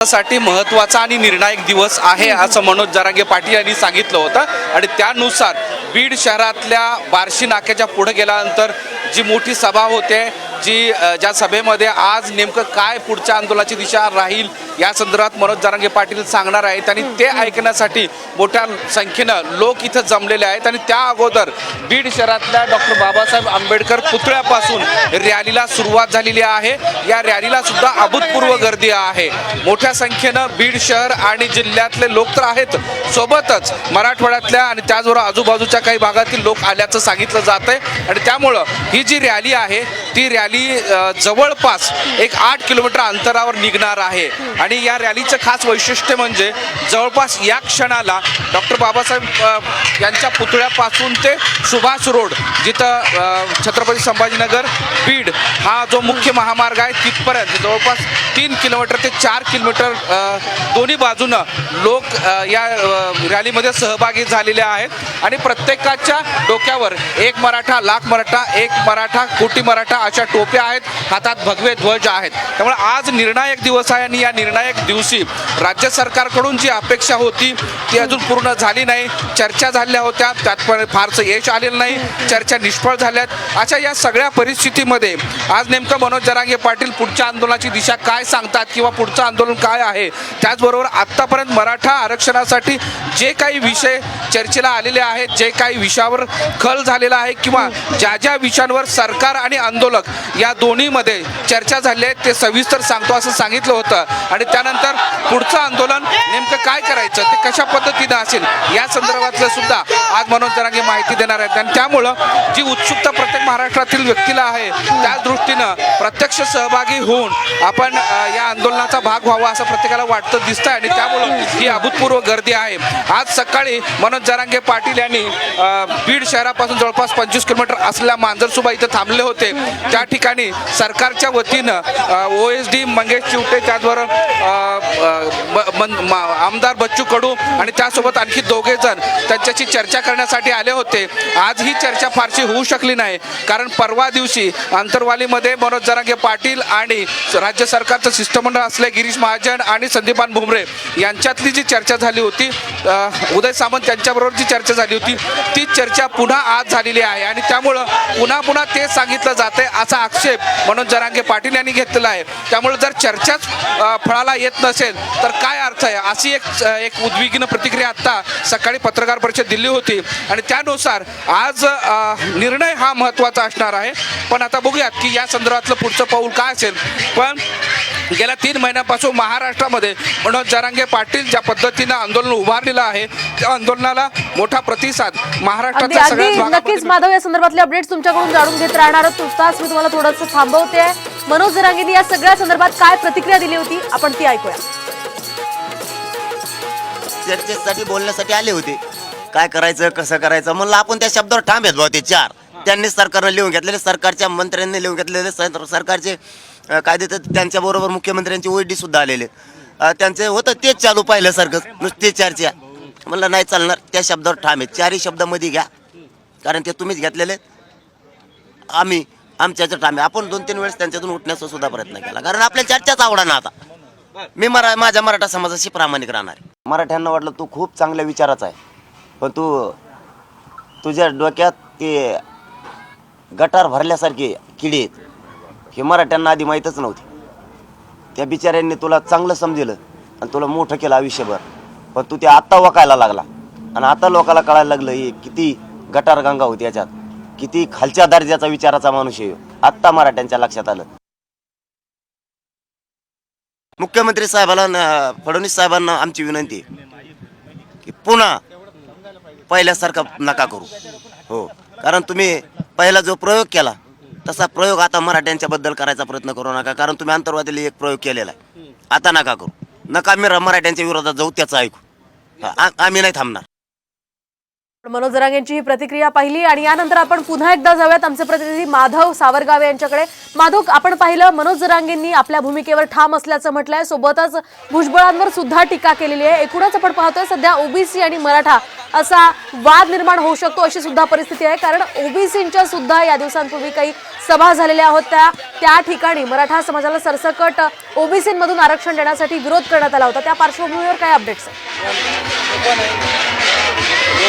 साठी महत्त्वाचा आणि निर्णायक दिवस आहे असं मनोज जरांगे पाटील यांनी सांगितलं होतं. आणि त्यानुसार बीड शहरातल्या बार्शी नाक्याच्या पुढे गेल्यानंतर जी मोठी सभा होते जी ज्या सभेमध्ये आज नेमकं काय पुढच्या आंदोलनाची दिशा राहील या संदर्भात मनोज जरांगे पाटील सांगणार आहेत आणि ते ऐकण्यासाठी मोठ्या संख्येनं लोक इथं जमलेले आहेत आणि त्या अगोदर बीड शहरातल्या डॉक्टर बाबासाहेब आंबेडकर पुतळ्यापासून रॅलीला सुरुवात झालेली आहे. या रॅलीला सुद्धा अभूतपूर्व गर्दी आहे. मोठ्या संख्येनं बीड शहर आणि जिल्ह्यातले लोक तर आहेत. सोबतच मराठवाड्यातल्या आणि त्याचबरोबर आजूबाजूच्या काही भागातील लोक आल्याचं सांगितलं जात आहे आणि त्यामुळं ही जी रॅली आहे ती रॅली रॅली जवळपास एक आठ किलोमीटर अंतरावर निघणार आहे. आणि या रॅलीचं खास वैशिष्ट्य म्हणजे जवळपास या क्षणाला डॉक्टर बाबासाहेब यांच्या पुतळ्यापासून ते सुभाष रोड जिथं छत्रपती संभाजीनगर बीड हा जो मुख्य महामार्ग आहे तिथपर्यंत जवळपास तीन किलोमीटर ते चार किलोमीटर दोन्ही बाजूनं लोक या रॅलीमध्ये सहभागी झालेले आहेत. आणि प्रत्येकाच्या डोक्यावर एक मराठा लाख मराठा एक मराठा कोटी मराठा अशा टोप्या आहेत हातात भगवे ध्वज आहेत. त्यामुळे आज निर्णायक दिवस आहे आणि या निर्णायक दिवशी राज्य सरकारकडून जी अपेक्षा होती ती अजून पूर्ण झाली नाही. चर्चा झाल्या होत्या त्यात पण फारसं यश आलेलं नाही. चर्चा निष्फळ झाल्यात. अशा या सगळ्या परिस्थितीमध्ये आज नेमकं मनोज जरांगे पाटील पुढच्या आंदोलनाची दिशा काय सांगतात किंवा पुढचं आंदोलन काय आहे? त्याचबरोबर आत्तापर्यंत मराठा आरक्षणासाठी जे काही विषय चर्चेला आलेले आहेत जे काही विषयावर खल झालेला आहे किंवा ज्या ज्या विषयांवर सरकार आणि आंदोलक या दोन्हीमध्ये चर्चा झाली आहे. ते सविस्तर सांगतो असं सांगितलं होतं. आणि त्यानंतर पुढचं आंदोलन नेमकं काय करायचं ते कशा पद्धतीनं असेल या संदर्भातलं सुद्धा आज मनोज जरांगे माहिती देणार आहेत. आणि त्यामुळं जी उत्सुकता प्रत्येक महाराष्ट्रातील व्यक्तीला आहे त्या दृष्टीनं प्रत्यक्ष सहभागी होऊन आपण या आंदोलनाचा भाग व्हावा असं प्रत्येकाला वाटतं दिसतं आणि त्यामुळं ही अभूतपूर्व गर्दी आहे. आज सकाळी मनोज जरांगे पाटील यांनी बीड शहरापासून जवळपास पंचवीस किलोमीटर असलेल्या मांजरसुबा इथं थांबले होते. त्या ठिकाणी सरकारच्या वतीनं O S D Mangesh Chivte त्याचबरोबर आमदार बच्चू कडू आणि त्यासोबत आणखी दोघे जण त्यांच्याशी चर्चा करण्यासाठी आले होते. आज ही चर्चा फारशी होऊ शकली नाही कारण परवा दिवशी अंतरवालीमध्ये मनोज जरांगे पाटील आणि राज्य सरकारचं शिष्टमंडळ असले गिरीश महाजन आणि संदीपान भुमरे यांच्यातली जी चर्चा झाली होती उदय सामंत यांच्याबरोबर जी चर्चा झाली होती ती चर्चा पुन्हा आज झालेली आहे आणि त्यामुळं पुन्हा पुन्हा तेच सांगितलं जाते असा आक्षेप म्हणून जरांगे पाटील यांनी घेतलेला आहे. त्यामुळे जर चर्चाच फळाला येत नसेल तर काय अर्थ आहे? अशी एक एक उद्विग्न प्रतिक्रिया आत्ता सकाळी पत्रकार परिषद दिली होती. आणि त्यानुसार आज निर्णय हा महत्त्वाचा असणार आहे. पण आता बघूयात की या संदर्भातलं पुढचं पाऊल काय असेल. पण गेल्या तीन महिन्यापासून महाराष्ट्रामध्ये मनोज जरांगे पाटील ज्या पद्धतीनं आंदोलन उभारलेलं आहे त्या आंदोलनाला मोठा प्रतिसाद भागामध्ये नक्कीच माधव या संदर्भातले अपडेट्स तुमच्याकडून जाणून घेत राहणार. तुर्तास मी तुम्हाला थोडंसं थांबवते. मनोज जरांगेंनी या सगळ्या संदर्भात काय प्रतिक्रिया दिली होती? आपण ती ऐकूया. चर्चेसाठी बोलण्यासाठी आले होते. काय करायचं कसं करायचं? म्हणलं आपण त्या शब्दावर ठाम आहेत भाऊ ते चार. त्यांनी सरकारनं लिहून घेतलेले सरकारच्या मंत्र्यांनी लिहून घेतलेले सर- सरकारचे काय देतात त्यांच्याबरोबर मुख्यमंत्र्यांची ओडी सुद्धा आलेले अं, त्यांचे होतं तेच चालू पाहिल्यासारखं नुसते चर्चा. म्हणलं नाही चालणार त्या शब्दावर ठाम आहे. चारही शब्दामध्ये घ्या कारण ते तुम्हीच घेतलेले आहेत. आम्ही आमच्याचं ठाम आहे. आपण दोन तीन वेळेस त्यांच्यातून उठण्याचा सुद्धा प्रयत्न केला. कारण आपल्या चर्चाच आवडा ना आता. मी मरा माझ्या मराठा समाजाशी प्रामाणिक राहणार आहे. मराठ्यांना वाटलं तू खूप चांगल्या विचाराचा आहे. पण तू तुझ्या डोक्यात ते गटार भरल्यासारखे किडे आहेत. हे मराठ्यांना आधी माहीतच नव्हते. त्या बिचाऱ्यांनी तुला चांगलं समजलं आणि तुला मोठं केलं आयुष्यभर. पण तू ते आत्ता वकायला लागला. आणि आता लोकाला कळायला लागलं हे किती गटार गंगा होती याच्यात. किती खालच्या दर्जाचा विचाराचा माणूस आहे आत्ता मराठ्यांच्या लक्षात आलं. मुख्यमंत्री साहेबाला फडणवीस साहेबांना आमची विनंती की पुन्हा पहिल्यासारखा नका करू. हो. कारण तुम्ही पहिला जो प्रयोग केला तसा प्रयोग आता मराठ्यांच्या बद्दल करायचा प्रयत्न करू नका कारण तुम्ही आंतरवादीला एक प्रयोग केलेला आहे. आता नका करू. नका मी मराठ्यांच्या विरोधात जाऊ त्याचं ऐकू. आ- आम्ही नाही थांबणार. मनोज जरांग यांची ही प्रतिक्रिया पाहिली आणि यानंतर आपण पुन्हा एकदा जाऊयात. आमचे प्रतिनिधी माधव सावरगावे यांच्याकडे. माधव आपण पाहिलं मनोज जरांगेंनी आपल्या भूमिकेवर ठाम असल्याचं म्हटलंय. सोबतच भुजबळांवर सुद्धा टीका केलेली आहे. एकूणच आपण पाहतोय सध्या ओबीसी आणि मराठा असा वाद निर्माण होऊ शकतो अशी सुद्धा परिस्थिती आहे. कारण ओबीसींच्या सुद्धा या दिवसांपूर्वी काही सभा झालेल्या होत्या. त्या ठिकाणी मराठा समाजाला सरसकट ओबीसीमधून आरक्षण देण्यासाठी विरोध करण्यात आला होता. त्या पार्श्वभूमीवर काय अपडेट्स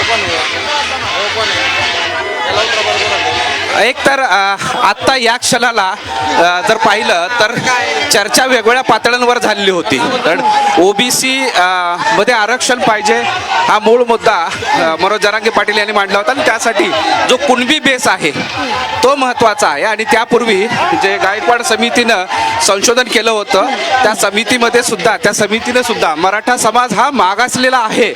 आहेत एक तर आत्ता या क्षणाला जर पाहिलं तर चर्चा वेगवेगळ्या पातळ्यांवर झालेली होती. कारण ओबीसी मध्ये आरक्षण पाहिजे हा मूळ मुद्दा मनोज जरांगे पाटील यांनी मांडला होता. आणि त्यासाठी जो कुणबी बेस आहे तो महत्त्वाचा आहे. आणि त्यापूर्वी जे गायकवाड समितीनं संशोधन केलं होतं त्या समितीमध्ये सुद्धा त्या समितीने सुद्धा मराठा समाज हा मागासलेला आहे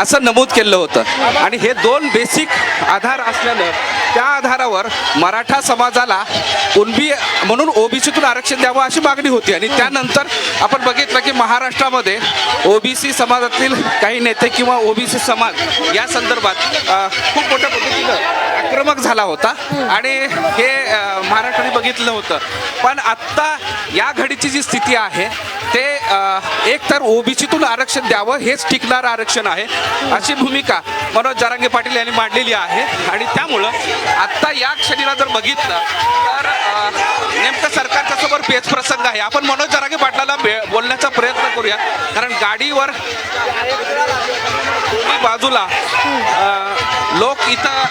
असं नमूद केलं होतं. आणि हे दोन बेसिक आधार असल्यानं त्या आधारावर मराठा समाजाला कुणबी म्हणून ओबीसीतून आरक्षण द्यावं अशी मागणी होती. आणि त्यानंतर आपण बघितलं की महाराष्ट्रामध्ये ओबीसी समाजातील काही नेते किंवा ओबीसी समाज या संदर्भात खूप मोठ्या पद्धतीनं आक्रमक झाला होता. आणि हे महाराष्ट्राने बघितलं होतं. पण आत्ता या घडीची जी स्थिती आहे ते एक तर ओबीसीतून आरक्षण द्यावं हेच टिकणारं आरक्षण आहे अशी भूमिका मनोज जारांगे पाटील यांनी मांडलेली आहे. आणि त्यामुळे आत्ता या क्षणीला जर बघितलं तर नेमकं सरकारच्या समोर पेच प्रसंग आहे. आपण मनोज जरागे पाटलाला बोलण्याचा प्रयत्न करूया. कारण गाडीवर दोन्ही बाजूला लोक इथं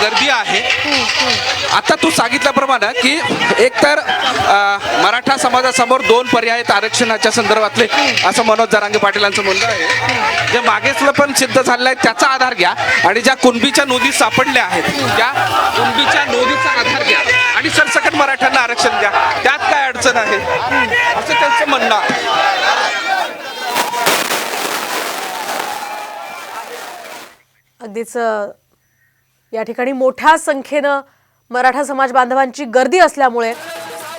गर्दी आहे. आता तू सांगितल्याप्रमाणे की एकतर मराठा समाजासमोर दोन पर्याय आहेत आरक्षणाच्या संदर्भातले असं मनोज जरांगे पाटीलांचं म्हणणं आहे. जे मागेसलं पण सिद्ध झालेलं आहे त्याचा आधार घ्या आणि ज्या कुणबीच्या नोंदी सापडल्या आहेत त्या कुणबीच्या नोंदीचा आधार घ्या. आणि सरसकट मराठ्यांना आरक्षण द्या. त्यात काय अडचण आहे? असं त्यांचं म्हणणं आहे. अगदीच या ठिकाणी मोठ्या संख्येनं मराठा समाज बांधवांची गर्दी असल्यामुळे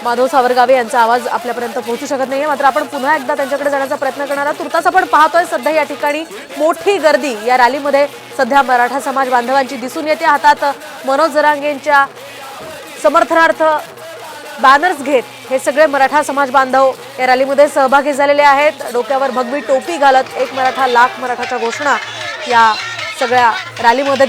माधव सावरगावे यांचा आवाज आपल्यापर्यंत पोहोचू शकत नाहीये. मात्र आपण पुन्हा एकदा त्यांच्याकडे जाण्याचा प्रयत्न करणार आहोत. तुर्तास आपण पाहतोय सध्या या ठिकाणी मोठी गर्दी या रॅलीमध्ये सध्या मराठा समाज बांधवांची दिसून येते. हातात मनोज जरांगेंच्या समर्थनार्थ बॅनर्स घेत हे सगळे मराठा समाज बांधव या रॅलीमध्ये सहभागी झालेले आहेत. डोक्यावर भगवी टोपी घालत एक मराठा लाख मराठाच्या घोषणा या सगळ्या रॅलीमध्ये